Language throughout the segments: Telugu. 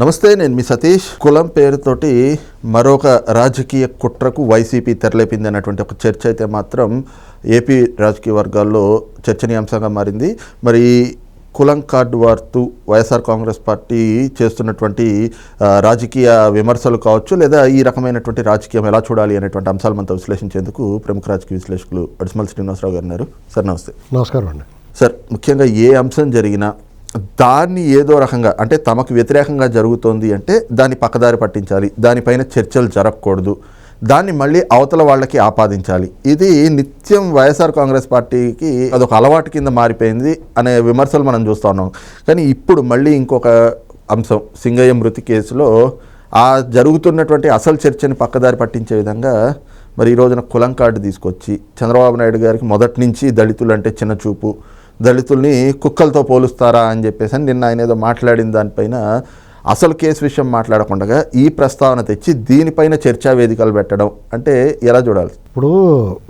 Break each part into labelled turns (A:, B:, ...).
A: నమస్తే నేను మీ సతీష్. కులం పేరుతోటి మరొక రాజకీయ కుట్రకు వైసీపీ తెరలేపింది అన్నటువంటి ఒక చర్చ అయితే మాత్రం ఏపీ రాజకీయ వర్గాల్లో చర్చనీయాంశంగా మారింది. మరి కులం కార్డు వార్తు వైఎస్ఆర్ కాంగ్రెస్ పార్టీ చేస్తున్నటువంటి రాజకీయ విమర్శలు కావచ్చు లేదా ఈ రకమైనటువంటి రాజకీయం ఎలా చూడాలి అనేటువంటి అంశాలు మనతో విశ్లేషించేందుకు ప్రముఖ రాజకీయ విశ్లేషకులు అడిసిమల్ శ్రీనివాసరావు గారు ఉన్నారు. సార్ నమస్తే.
B: నమస్కారం అండి.
A: సార్ ముఖ్యంగా ఏ అంశం జరిగినా దాన్ని ఏదో రకంగా అంటే తమకు వ్యతిరేకంగా జరుగుతోంది అంటే దాన్ని పక్కదారి పట్టించాలి దానిపైన చర్చలు జరగకూడదు దాన్ని మళ్ళీ అవతల వాళ్ళకి ఆపాదించాలి. ఇది నిత్యం వైఎస్ఆర్ కాంగ్రెస్ పార్టీకి అదొక అలవాటు కింద మారిపోయింది అనే విమర్శలు మనం చూస్తూ ఉన్నాం. కానీ ఇప్పుడు మళ్ళీ ఇంకొక అంశం సింగయ్య మృతి కేసులో ఆ జరుగుతున్నటువంటి అసలు చర్చని పక్కదారి పట్టించే విధంగా మరి ఈ రోజున కులం కార్డు తీసుకొచ్చి చంద్రబాబు నాయుడు గారికి మొదటి నుంచి దళితులు అంటే చిన్న చూపు దళితుల్ని కుక్కలతో పోలుస్తారా అని చెప్పేసి అని నిన్న ఆయన ఏదో మాట్లాడిన దానిపైన అసలు కేసు విషయం మాట్లాడకుండా ఈ ప్రస్తావన తెచ్చి దీనిపైన చర్చా వేదికలు పెట్టడం. అంటే ఎలా చూడాలి?
B: ఇప్పుడు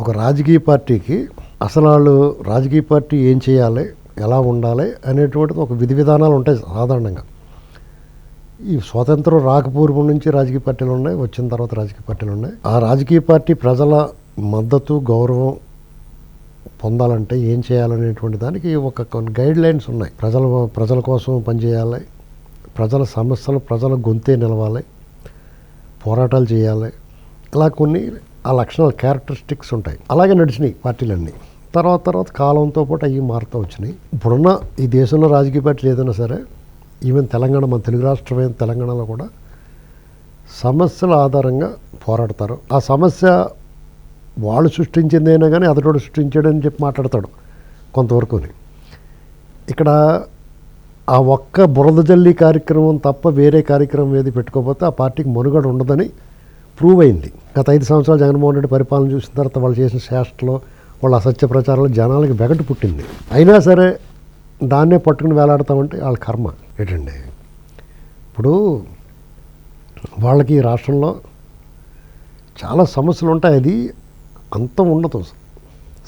B: ఒక రాజకీయ పార్టీకి అసలు వాళ్ళు రాజకీయ పార్టీ ఏం చేయాలి ఎలా ఉండాలి అనేటువంటిది ఒక విధి విధానాలు ఉంటాయి సాధారణంగా. ఈ స్వాతంత్రం రాకపూర్వం నుంచి రాజకీయ పార్టీలు ఉన్నాయి వచ్చిన తర్వాత రాజకీయ పార్టీలు ఉన్నాయి. ఆ రాజకీయ పార్టీ ప్రజల మద్దతు గౌరవం పొందాలంటే ఏం చేయాలనేటువంటి దానికి ఒక కొన్ని గైడ్ లైన్స్ ఉన్నాయి. ప్రజల ప్రజల కోసం పనిచేయాలి. ప్రజల సమస్యలు ప్రజల గొంతే నిలవాలి. పోరాటాలు చేయాలి. ఇలా కొన్ని ఆ లక్షణాలు క్యారెక్టరిస్టిక్స్ ఉంటాయి. అలాగే నడిచినాయి పార్టీలన్నీ. తర్వాత తర్వాత కాలంతో పాటు అవి మారుతూ వచ్చినాయి. ఇప్పుడున్న ఈ దేశంలో రాజకీయ పార్టీలు ఏదైనా సరే ఈవెన్ తెలంగాణ మన తెలుగు రాష్ట్రమైన తెలంగాణలో కూడా సమస్యల ఆధారంగా పోరాడతారు. ఆ సమస్య వాళ్ళు సృష్టించిందేనా కానీ అతడు సృష్టించాడని చెప్పి మాట్లాడతాడు కొంతవరకుని. ఇక్కడ ఆ ఒక్క బురద జల్లి కార్యక్రమం తప్ప వేరే కార్యక్రమం ఏది పెట్టుకోకపోతే ఆ పార్టీకి మనుగడ ఉండదని ప్రూవ్ అయింది. గత ఐదు సంవత్సరాలు జగన్మోహన్ రెడ్డి పరిపాలన చూసిన తర్వాత వాళ్ళు చేసిన శాస్త్రలో వాళ్ళ అసత్య ప్రచారాలు జనాలకి వెగటు పుట్టింది. అయినా సరే దాన్నే పట్టుకుని వేలాడతామంటే వాళ్ళ కర్మ ఏంటండి? ఇప్పుడు వాళ్ళకి ఈ రాష్ట్రంలో చాలా సమస్యలు ఉంటాయి. అది అంతం ఉండదు.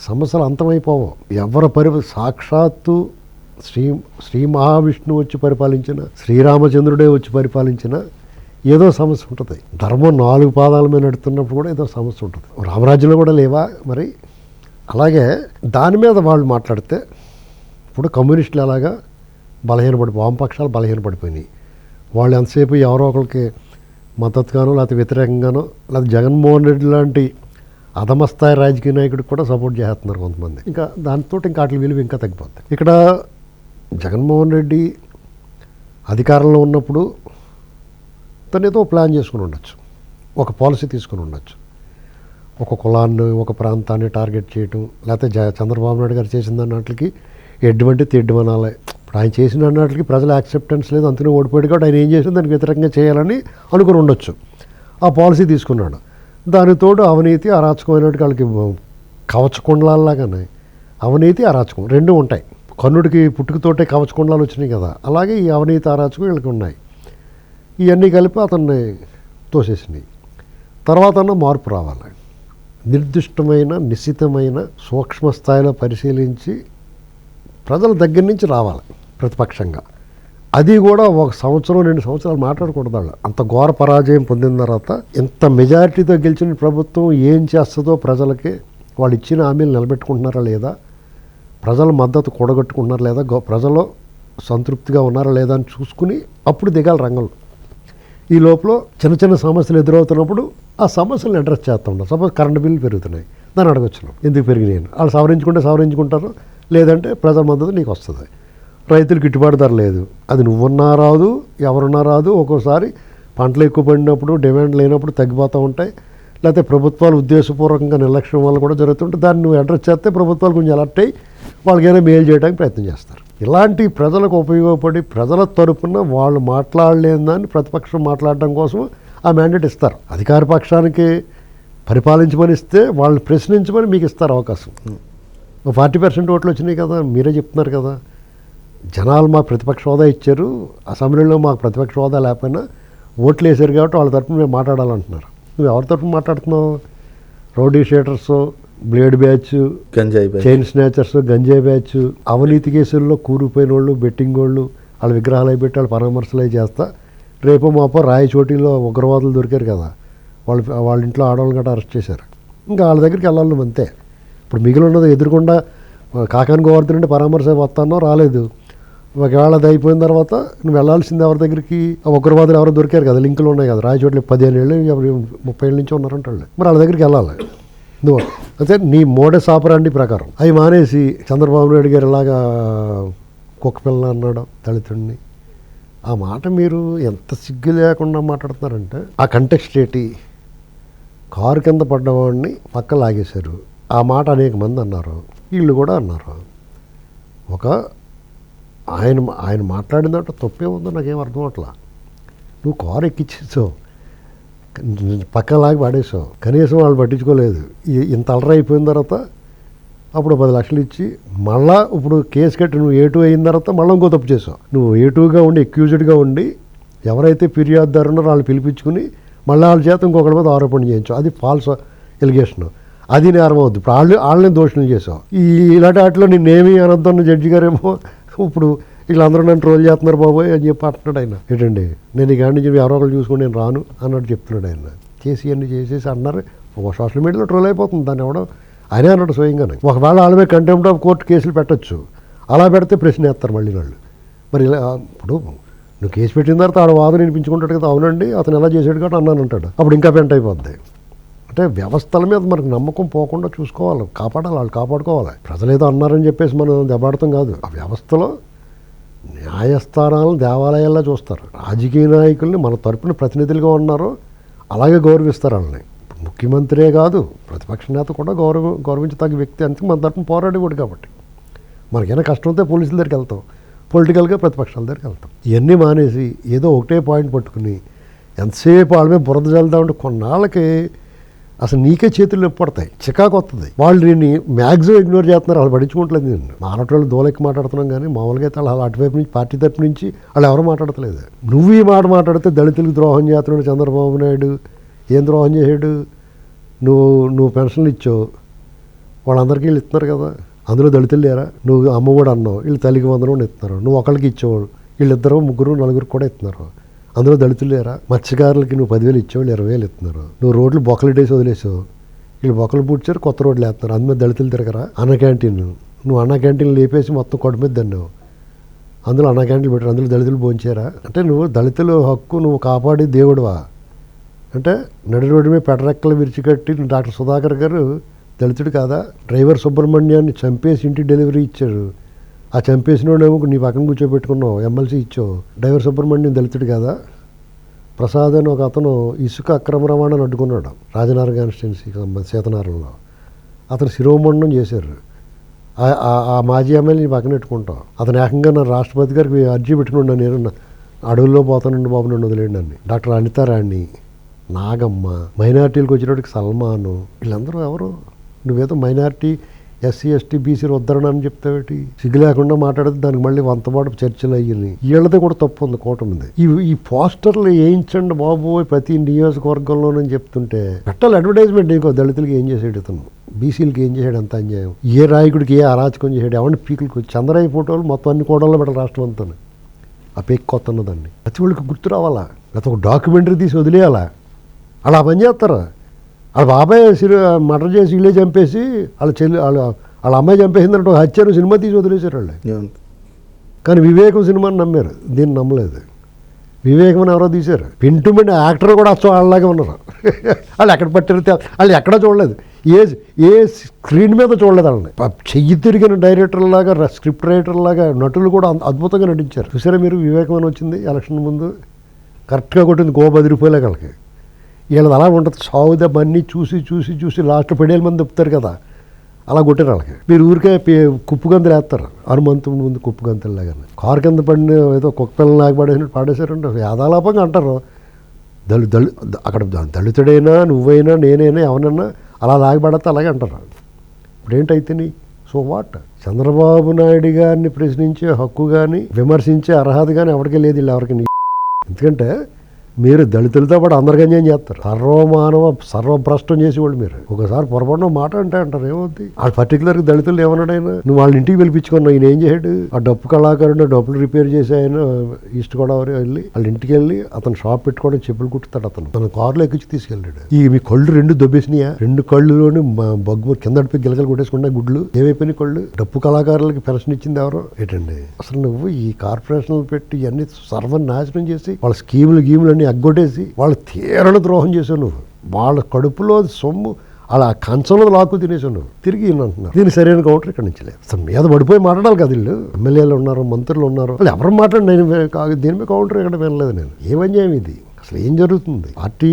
B: సమస్యలు అంతమైపోవు. ఎవరి పరి సాక్షాత్తు శ్రీ శ్రీ మహావిష్ణువు వచ్చి పరిపాలించిన శ్రీరామచంద్రుడే వచ్చి పరిపాలించిన ఏదో సమస్య ఉంటుంది. ధర్మం నాలుగు పాదాల మీద నడుతున్నప్పుడు కూడా ఏదో సమస్య ఉంటుంది. రామరాజ్యంలో కూడా లేవా మరి? అలాగే దాని మీద వాళ్ళు మాట్లాడితే ఇప్పుడు కమ్యూనిస్టులు ఎలాగా బలహీనపడి వామపక్షాలు బలహీనపడిపోయినాయి. వాళ్ళు ఎంతసేపు ఎవరో ఒకరికి మద్దతుగానో లేకపోతే వ్యతిరేకంగానో లేకపోతే జగన్మోహన్ రెడ్డి లాంటి అధమస్థాయి రాజకీయ నాయకుడికి కూడా సపోర్ట్ చేస్తున్నారు కొంతమంది. ఇంకా దాంతో ఇంకా వాటి విలువ ఇంకా తగ్గిపోతుంది ఇక్కడ జగన్మోహన్ రెడ్డి అధికారంలో ఉన్నప్పుడు తను ఏదో ప్లాన్ చేసుకుని ఉండొచ్చు. ఒక పాలసీ తీసుకుని ఉండొచ్చు. ఒక కులాన్ని ఒక ప్రాంతాన్ని టార్గెట్ చేయటం లేకపోతే జ చంద్రబాబు నాయుడు గారు చేసిన దాంట్లకి ఎడ్డమంటే తిడ్డమనాలి ఇప్పుడు ఆయన చేసిన అన్నట్లకి ప్రజల యాక్సెప్టెన్స్ లేదు అంతనే ఓడిపోయాడు కాబట్టి ఆయన ఏం చేసిన దానికి వ్యతిరేకంగా చేయాలని అనుకుని ఉండొచ్చు. ఆ పాలసీ తీసుకున్నాడు. దానితోడు అవినీతి అరాచకమైనట్టు వాళ్ళకి కవచకుండలాగానే అవినీతి అరాచకం రెండు ఉంటాయి. కన్నుడికి పుట్టుకతోటే కవచకుండలాలు వచ్చినాయి కదా. అలాగే ఈ అవినీతి అరాచకం వీళ్ళకి ఉన్నాయి. ఇవన్నీ కలిపి అతన్ని తోసేసినాయి తర్వాత మార్పు రావాలి. నిర్దిష్టమైన నిశ్చితమైన సూక్ష్మ స్థాయిలో పరిశీలించి ప్రజల దగ్గర నుంచి రావాలి ప్రతిపక్షంగా. అది కూడా ఒక సంవత్సరం రెండు సంవత్సరాలు మాట్లాడకూడదు వాళ్ళు అంత ఘోర పరాజయం పొందిన తర్వాత ఇంత మెజారిటీతో గెలిచిన ప్రభుత్వం ఏం చేస్తుందో ప్రజలకి వాళ్ళు ఇచ్చిన హామీలు నిలబెట్టుకుంటున్నారా లేదా? ప్రజల మద్దతు కూడగట్టుకుంటున్నారా లేదా? గో- ప్రజలు సంతృప్తిగా ఉన్నారా లేదా అని చూసుకుని అప్పుడు దిగాలి రంగంలో. ఈ లోపల చిన్న చిన్న సమస్యలు ఎదురవుతున్నప్పుడు ఆ సమస్యలను అడ్రస్ చేస్తూ ఉంటాం సపోజ్ కరెంటు బిల్లు పెరుగుతున్నాయి. దాన్ని అడగొచ్చున్నాం ఎందుకు పెరిగినాయి వాళ్ళు సవరించుకుంటే సవరించుకుంటారు. లేదంటే ప్రజల మద్దతు నీకు వస్తుంది. రైతులకు గిట్టుబాటు ధర లేదు. అది నువ్వున్నా రాదు ఎవరున్నా రాదు. ఒక్కోసారి పంటలు ఎక్కువ పడినప్పుడు డిమాండ్ లేనప్పుడు తగ్గిపోతూ ఉంటాయి. లేకపోతే ప్రభుత్వాలు ఉద్దేశపూర్వకంగా నిర్లక్ష్యం వల్ల కూడా జరుగుతుంటే దాన్ని నువ్వు అడ్రస్ చేస్తే ప్రభుత్వాలు కొంచెం అలర్ట్ అయ్యి వాళ్ళకైనా మేలు చేయడానికి ప్రయత్నం చేస్తారు. ఇలాంటి ప్రజలకు ఉపయోగపడి ప్రజల తరపున వాళ్ళు మాట్లాడలేని దాన్ని ప్రతిపక్షం మాట్లాడడం కోసం ఆ మ్యాండేట్ ఇస్తారు. అధికార పక్షానికి పరిపాలించమని ఇస్తే వాళ్ళని ప్రశ్నించమని మీకు ఇస్తారు అవకాశం. ఫార్టీ పర్సెంట్ ఓట్లు వచ్చినాయి కదా మీరే చెప్తున్నారు కదా. జనాలు మాకు ప్రతిపక్ష హోదా ఇచ్చారు. అసెంబ్లీలో మాకు ప్రతిపక్ష హోదా లేకపోయినా ఓట్లు వేసారు కాబట్టి వాళ్ళ తరపున మేము మాట్లాడాలంటున్నారు. నువ్వు ఎవరి తరపున మాట్లాడుతున్నావు? రౌడీ షీటర్స్ బ్లేడ్ బ్యాచ్
A: గంజాయి.
B: చైన్ స్నాచర్స్ గంజాయి బ్యాచ్ అవినీతి కేసుల్లో కూరుకుపోయిన వాళ్ళు బెట్టింగ్ వాళ్ళు వాళ్ళ విగ్రహాలు అవి పెట్టి వాళ్ళు పరామర్శలు అవి చేస్తా. రేపు మాపో రాయచోటిలో ఉగ్రవాదులు దొరికారు కదా. వాళ్ళ వాళ్ళ ఇంట్లో ఆడవాళ్ళని గట్రా అరెస్ట్ చేశారు. ఇంకా వాళ్ళ దగ్గరికి వెళ్ళాలి అంతే. ఇప్పుడు మిగిలి ఉన్నది ఎదురుకుండా కాకాని గోవర్ధన్ అంటే పరామర్శ వస్తానో రాలేదు. ఒకవేళ అది అయిపోయిన తర్వాత నువ్వు వెళ్ళాల్సింది ఎవరి దగ్గరికి? ఆ ఉగ్రవాదులు ఎవరో దొరికారు కదా లింకులు ఉన్నాయి కదా రాయచోట్ల పదిహేను ఏళ్ళు ముప్పై ఏళ్ళ నుంచి ఉన్నారంట వాళ్ళు. మరి వాళ్ళ దగ్గరికి వెళ్ళాలి. నువ్వు అయితే నీ మోడస్ ఆపరాండి ప్రకారం. అవి మానేసి చంద్రబాబు నాయుడు గారు ఇలాగా కుక్క పిల్ల అన్నాడు దళితుడిని. ఆ మాట మీరు ఎంత సిగ్గు లేకుండా మాట్లాడుతున్నారంటే ఆ కంటెక్స్ట్ ఏంటి? కారు కింద పడ్డవాడిని పక్క లాగేశారు ఆ మాట అనేక మంది అన్నారు. వీళ్ళు కూడా అన్నారు. ఒక ఆయన ఆయన మాట్లాడిన దాంట్లో తప్పే ఉందో నాకేం అర్థం అవట్లా. నువ్వు కారు ఎక్కించేసావు పక్కలాగి పాడేసావు. కనీసం వాళ్ళు పట్టించుకోలేదు. ఇంత అలర అయిపోయిన తర్వాత అప్పుడు పది లక్షలు ఇచ్చి మళ్ళా ఇప్పుడు కేసు కట్టి నువ్వు ఏ టూ అయిన తర్వాత మళ్ళీ ఇంకో తప్పు చేసావు. నువ్వు ఏ టూగా ఉండి ఎక్యూజ్డ్గా ఉండి ఎవరైతే ఫిర్యాదుదారు ఉన్నారో వాళ్ళు పిలిపించుకుని మళ్ళీ వాళ్ళ చేత ఇంకొకటి మీద ఆరోపణ చేయించు అది ఫాల్స్ ఎలిగేషన్ అది నేరం అవుద్ది. ఇప్పుడు వాళ్ళు వాళ్ళని దోషణం చేసావు. ఈ ఇలాంటి వాటిలో నేనేమి అనొద్దన్న జడ్జి గారేమో ఇప్పుడు వీళ్ళందరూ నన్ను ట్రోల్ చేస్తున్నారు బాబోయ్ అని చెప్పి అంటున్నాడు ఆయన. ఏంటండి? నేను ఇక నుంచి ఎవరో ఒకరు చూసుకొని నేను రాను అన్నట్టు చెప్తున్నాడు ఆయన. చేసి అన్ని చేసేసి అన్నారు. ఒక సోషల్ మీడియాలో ట్రోల్ అయిపోతుంది దాన్ని ఎవడం. ఆయనే అన్నాడు స్వయంగానే. ఒకవేళ వాళ్ళ మీద కంటెంప్ట్ ఆఫ్ కోర్టు కేసులు పెట్టొచ్చు. అలా పెడితే ప్రశ్న వేస్తారు మళ్ళీ వాళ్ళు. మరి ఇలా ఇప్పుడు నువ్వు కేసు పెట్టిన తర్వాత ఆడ వాదన వినిపించుకుంటాడు కదా అవునండి అతను ఎలా చేసాడు కాబట్టి అన్నాను అంటాడు అప్పుడు ఇంకా పెంట్ అయిపోద్ది. అంటే వ్యవస్థల మీద మనకు నమ్మకం పోకుండా చూసుకోవాలి కాపాడాలి వాళ్ళు కాపాడుకోవాలి. ప్రజలు ఏదో అన్నారని చెప్పేసి మనం దెబ్బడతాం కాదు. ఆ వ్యవస్థలో న్యాయస్థానాలను దేవాలయాల్లో చూస్తారు. రాజకీయ నాయకుల్ని మన తరపున ప్రతినిధులుగా ఉన్నారు. అలాగే గౌరవిస్తారు వాళ్ళని. ఇప్పుడు ముఖ్యమంత్రే కాదు ప్రతిపక్ష నేత కూడా గౌరవ గౌరవించదగ్గ వ్యక్తి. అంటే మన తరపున పోరాడేవాడు కాబట్టి. మనకైనా కష్టం అయితే పోలీసుల దగ్గరికి వెళ్తాం. పొలిటికల్గా ప్రతిపక్షాల దగ్గరికి వెళ్తాం. ఇవన్నీ మానేసి ఏదో ఒకటే పాయింట్ పట్టుకుని ఎంతసేపు వాళ్ళ మీద బురద చల్లుతా ఉంటే కొన్నాళ్ళకి అసలు నీకే చేతులు పడతాయి. చికాకు వస్తుంది వాళ్ళు నేను మ్యాక్సిమం ఇగ్నోర్ చేస్తున్నారు. వాళ్ళు పడించుకోవట్లేదు నేను మానటోళ్ళు దూలకి మాట్లాడుతున్నాం కానీ మామూలుగా అయితే వాళ్ళు అటువైపు నుంచి పార్టీ తరపు నుంచి వాళ్ళు ఎవరు మాట్లాడతలేదు. నువ్వు ఈ మాట మాట్లాడితే దళితులకు ద్రోహం చేస్తున్నాడు చంద్రబాబు నాయుడు. ఏం ద్రోహం చేశాడు? నువ్వు నువ్వు పెన్షన్లు ఇచ్చావు. వాళ్ళందరికీ వీళ్ళు ఇస్తున్నారు కదా. అందులో దళితులు లేరా? నువ్వు అమ్మఒడు అన్నావు. వీళ్ళు తల్లికి వందనం ఇస్తున్నారు. నువ్వు ఒకరికి ఇచ్చేవాడు వీళ్ళిద్దరు ముగ్గురు నలుగురు కూడా ఇస్తున్నారు. అందులో దళితులు లేరా? మత్స్యకారులకి నువ్వు పదివేలు ఇచ్చావు ఇరవై వేలు ఇస్తున్నారు. నువ్వు రోడ్లు బొక్కలు వేసి వదిలేసావు. వీళ్ళు బొక్కలు పూడ్చారు కొత్త రోడ్లు వేస్తున్నారు. అందులో దళితులు తిరగరా? అన్న క్యాంటీన్ నువ్వు అన్న క్యాంటీన్ లేపేసి మొత్తం కొట్టు మీద దన్నావు అందులో అన్న క్యాంటీన్ పెట్టారు. అందులో దళితులు భోంచారా? అంటే నువ్వు దళితుల హక్కు నువ్వు కాపాడి దేవుడువా? అంటే నడి రోడ్డు మీద పెడరెక్కలు విరిచికట్టి డాక్టర్ సుధాకర్ గారు దళితుడు కాదా? డ్రైవర్ సుబ్రహ్మణ్యాన్ని చంపేసి ఇంటికి డెలివరీ ఇచ్చారు. ఆ చంపేసినోడేమో నీ పక్కన కూర్చోబెట్టుకున్నావు ఎమ్మెల్సీ ఇచ్చావు. డ్రైవర్ సుబ్రహ్మణ్యం దళితుడు కదా? ప్రసాద్ అని ఒక అతను ఇసుక అక్రమ రవాణాను అడ్డుకున్నాడు రాజనగర్ కాన్స్టిట్యున్సీకి సంబంధించి సీతనారంలో. అతను శిరోమండనం చేశారు. ఆ- మాజీ ఎమ్మెల్యే నీ పక్కన పెట్టుకుంటాం. అతను ఏకంగా నా రాష్ట్రపతి గారికి అర్జీ పెట్టుకున్నా నేను అడవుల్లో పోతానండి బాబు నన్ను వదిలేండి అని డాక్టర్ అనితారాణి నాగమ్మ మైనార్టీలకు వచ్చినప్పటికి సల్మాను వీళ్ళందరూ ఎవరు? నువ్వేదో మైనార్టీ ఎస్సీ ఎస్టీ బీసీలు ఉద్ధరణ అని చెప్తావేటి సిగ్గు లేకుండా మాట్లాడితే దానికి మళ్ళీ వంతపాటు చర్చలు అయ్యాయి వీళ్ళది కూడా తప్పు ఉంది కూటమిది ఈ ఈ పోస్టర్లు వేయించండి బాబు ప్రతి నియోజకవర్గంలోనని చెప్తుంటే పెట్టాలి అడ్వర్టైజ్మెంట్ ఇంకో దళితులకి ఏం చేసాడు ఇతను? బీసీలకి ఏం చేశాడు అంత అన్యాయం? ఏ నాయకుడికి ఏ అరాచకం చేశాడు? ఎవరి పీకులకు చంద్రయ్య ఫోటోలు మొత్తం అన్ని కోడల్లో పెట్టాలి రాష్ట్రం అంతా ఆ పేక్ కొత్త ఉన్నదండి ప్రతి వాళ్ళకి గుర్తు రావాలా? లేకపోతే ఒక డాక్యుమెంటరీ తీసి వదిలేయాలా? అలా పనిచేస్తారా వాళ్ళ బాబాయ్ మర్డర్ చేసి ఇల్లే చంపేసి వాళ్ళ చెల్లి వాళ్ళ వాళ్ళ అమ్మాయి చంపేసిందంటే ఒక హత్యను సినిమా తీసి వదిలేశారు వాళ్ళు? కానీ వివేకం సినిమాని నమ్మారు. దీన్ని నమ్మలేదు. వివేకం అని ఎవరో తీశారు. పింటుమండి యాక్టర్ కూడా అచ్చం వాళ్ళలాగే ఉన్నారు. వాళ్ళు ఎక్కడ పట్టారు వాళ్ళు ఎక్కడ చూడలేదు. ఏ ఏ స్క్రీన్ మీద చూడలేదు వాళ్ళని. చెయ్యి తిరిగిన డైరెక్టర్ లాగా ర- స్క్రిప్ట్ రైటర్ లాగా నటులు కూడా అద్భుతంగా నటించారు. చూసారా మీరు వివేకం అని వచ్చింది ఎలక్షన్ ముందు? కరెక్ట్గా కొట్టింది గో పది రూపాయలే వాళ్ళకి. వీళ్ళది అలా ఉంటుంది. సావు దెబ్బ అన్నీ చూసి చూసి చూసి లాస్ట్ పడేళ్ళ మంది చెప్తారు కదా. అలా కొట్టారు వాళ్ళకి. మీరు ఊరికే పే- కుప్పు గంతులు వేస్తారు. హనుమంతు ముందు కుప్పు లాగా కారు కింద పడిన ఏదో కుక్క పిల్లలు లాగా పడేసినట్టు పాడేశారంటే యాదాలాపంగా అంటారు. దళి దళి అక్కడ దళితుడైనా నువ్వైనా నేనైనా ఎవరన్నా అలా లాగబడతా అలాగే అంటారు. ఇప్పుడు ఏంటైతే నీ సో వాట్? చంద్రబాబు నాయుడు గారిని ప్రశ్నించే హక్కు కానీ విమర్శించే అర్హత కానీ ఎవరికీ లేదు వీళ్ళు ఎవరికి ఎందుకంటే మీరు దళితులతో పాటు అందరికీ ఏం చేస్తారు. సర్వమానవ సర్వభ్రష్టం చేసేవాళ్ళు మీరు. ఒకసారి పొరపాటున మాట అంటే అంటారు ఏమవుద్ది? ఆ పర్టికులర్ దళితులు ఏమన్నాడైనా నువ్వు వాళ్ళ ఇంటికి పిలిపించుకున్నావు ఈయన ఏం చేయడు ఆ డప్పు కళాకారుడు డబ్బులు రిపేర్ చేసి ఆయన ఈస్ట్ గోదావరి వెళ్ళి వాళ్ళ ఇంటికి వెళ్ళి అతను షాప్ పెట్టుకోవడం చెప్పులు కుట్టుతాడు అతను. తన కారులో ఎక్కించి తీసుకెళ్ళాడు. ఈ మీ కళ్ళు రెండు దొబ్బేసినాయా? రెండు కళ్ళులోని బగ్గు కింద అడిపి గిలకలు కొట్టేసుకున్నా గుడ్లు. ఏమైపోయినాయి కళ్ళు? డప్పు కళాకారులకి పెన్షన్ ఇచ్చింది ఎవరు? ఏంటండి? అసలు నువ్వు ఈ కార్పొరేషన్లు పెట్టి ఇవన్నీ సర్వనాశనం చేసి వాళ్ళ స్కీములు గీములు అన్ని ఎగ్గొట్టేసి వాళ్ళ తీరణ ద్రోహం చేసావు నువ్వు. వాళ్ళ కడుపులో సొమ్ము అలా కంచంలో లాక్కు తినేసావు నువ్వు. తిరిగి ఈయన అంటున్నారు. దీని సరైన కౌంటర్ ఇక్కడ నుంచి లేదు. అసలు మీద పడిపోయి మాట్లాడాలి కదా వీళ్ళు. ఎమ్మెల్యేలు ఉన్నారు మంత్రులు ఉన్నారు. వాళ్ళు ఎవరు మాట్లాడి నేను దీని మీద కౌంటర్ ఇక్కడ వినలేదు నేను. ఏమన్యాయం ఇది? అసలు ఏం జరుగుతుంది? పార్టీ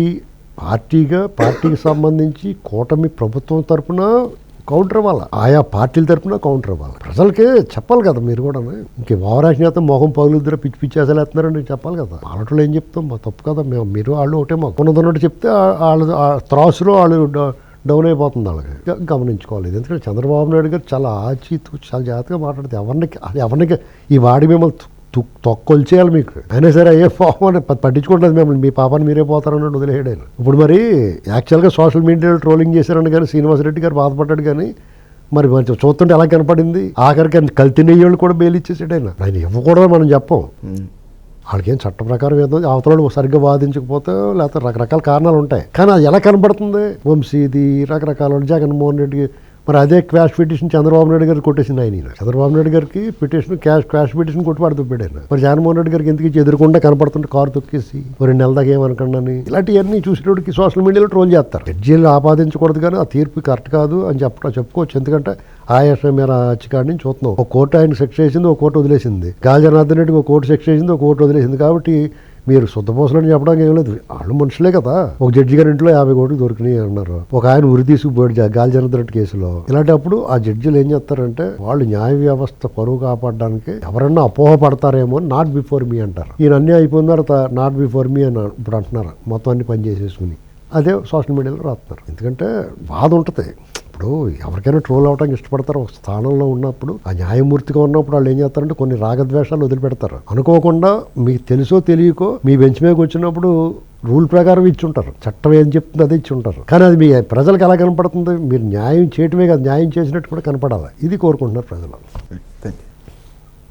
B: పార్టీగా పార్టీకి సంబంధించి కూటమి ప్రభుత్వం తరపున కౌంటర్ ఇవ్వాలి ఆయా పార్టీల తరపున కౌంటర్ ఇవ్వాలి ప్రజలకి చెప్పాలి కదా మీరు కూడా. ఇంకే ఓవరాక్షన్ చేస్తే మొహం పగులుద్దరు పిచ్చి పిచ్చి అసలు వేస్తున్నారని చెప్పాలి కదా. వాళ్ళలో ఏం చెప్తాం? మా తప్పు కదా. మేము మీరు వాళ్ళు ఒకటే మాకు. ఉన్నదన్నట్టు చెప్తే వాళ్ళు త్రాసులో వాళ్ళు డౌన్ అయిపోతుంది వాళ్ళకి. గమనించుకోవాలి. ఇది ఎందుకంటే చంద్రబాబు నాయుడు గారు చాలా ఆచి చాలా జాగ్రత్తగా మాట్లాడితే ఎవరికి ఎవరికి ఈ వాడి మిమ్మల్ని తు- తు- తొక్కొల్చేయాలి మీకు. అయినా సరే అయ్యే పాపం అని పట్టించుకుంటుంది మిమ్మల్ని. మీ పాపాన్ని మీరే పోతారన్నట్టు వదిలేయడు ఆయన. ఇప్పుడు మరి యాక్చువల్గా సోషల్ మీడియాలో ట్రోలింగ్ చేశారని కానీ శ్రీనివాసరెడ్డి గారు బాధపడ్డాడు కానీ మరి మంచి చూస్తుంటే ఎలా కనపడింది? ఆఖరికి కల్తీ నెయ్యోళ్ళు కూడా బెయిల్ ఇచ్చేసాడు ఆయన. ఆయన ఇవ్వకూడదు మనం చెప్పం. వాళ్ళకేం చట్ట ప్రకారం ఏదో అవతల సరిగ్గా వాదించకపోతే లేకపోతే రకరకాల కారణాలు ఉంటాయి. కానీ అది ఎలా కనబడుతుంది? వంశీది రకరకాల జగన్మోహన్ రెడ్డి మరి అదే క్వాష్ పిటిషన్ చంద్రబాబు నాయుడు గారు కొట్టేసింది ఆయన చంద్రబాబు నాయుడు గారికి పిటిషన్ క్యాష్ క్వాష్ పిటిషన్ కొట్టి వాడు మరి జగన్మోహన్ రెడ్డి గారికి ఎందుకు ఇచ్చి ఎదురుకుండా కనపడుతుంటే కారు తొక్కేసి మరి రెండు నెలల దాకా ఏమనుకున్నాను ఇలాంటివన్నీ చూసినోడికి సోషల్ మీడియాలో ట్రోల్ చేస్తారు. జడ్జీలు ఆపాదించకూడదు కానీ ఆ తీర్పు కరెక్ట్ కాదు అని చెప్పడం చెప్పుకోవచ్చు. ఎందుకంటే ఆయాసం మీద అచ్చికాడి నుంచి చూస్తున్నాం. ఒక కోర్టు ఆయన శిక్ష వేసింది ఒక కోర్టు వదిలేసింది. గాజనాథన్ రెడ్డికి ఒక కోర్టు శిక్ష వేసింది ఒక కోర్టు వదిలేసింది. కాబట్టి మీరు శుద్ధపోసలని చెప్పడానికి ఏం లేదు. వాళ్ళు మనుషులే కదా. ఒక జడ్జి గారి ఇంట్లో యాభై కోట్లు దొరికినాయి అన్నారు. ఒక ఆయన ఉరి తీసుకుపోయాడు గాలి జనార్దన్ కేసులో. ఇలాంటప్పుడు ఆ జడ్జిలు ఏం చేస్తారంటే వాళ్ళు న్యాయ వ్యవస్థ పరువు కాపాడడానికి ఎవరన్నా అపోహ పడతారేమో నాట్ బిఫోర్ మీ అంటారు. ఈయన అన్నీ అయిపోయిన తర్వాత నాట్ బిఫోర్ మీ అని ఇప్పుడు అంటున్నారు. మొత్తం అన్ని పనిచేసేసుకుని. అదే సోషల్ మీడియాలో రాస్తున్నారు. ఎందుకంటే బాధ ఉంటుంది. ఇప్పుడు ఎవరికైనా ట్రోల్ అవడానికి ఇష్టపడతారు. ఒక స్థానంలో ఉన్నప్పుడు ఆ న్యాయమూర్తిగా ఉన్నప్పుడు వాళ్ళు ఏం చేస్తారంటే కొన్ని రాగద్వేషాలు వదిలిపెడతారు. అనుకోకుండా మీకు తెలుసో తెలియకో మీ బెంచ్ మీదకి వచ్చినప్పుడు రూల్ ప్రకారం ఇచ్చి ఉంటారు చట్టం ఏం చెప్తుంది అదే ఇచ్చి ఉంటారు కానీ అది మీ ప్రజలకు ఎలా కనపడుతుంది? మీరు న్యాయం చేయటమే కాదు న్యాయం చేసినట్టు కూడా కనపడాలి. ఇది కోరుకుంటున్నారు ప్రజలు.
A: Thank you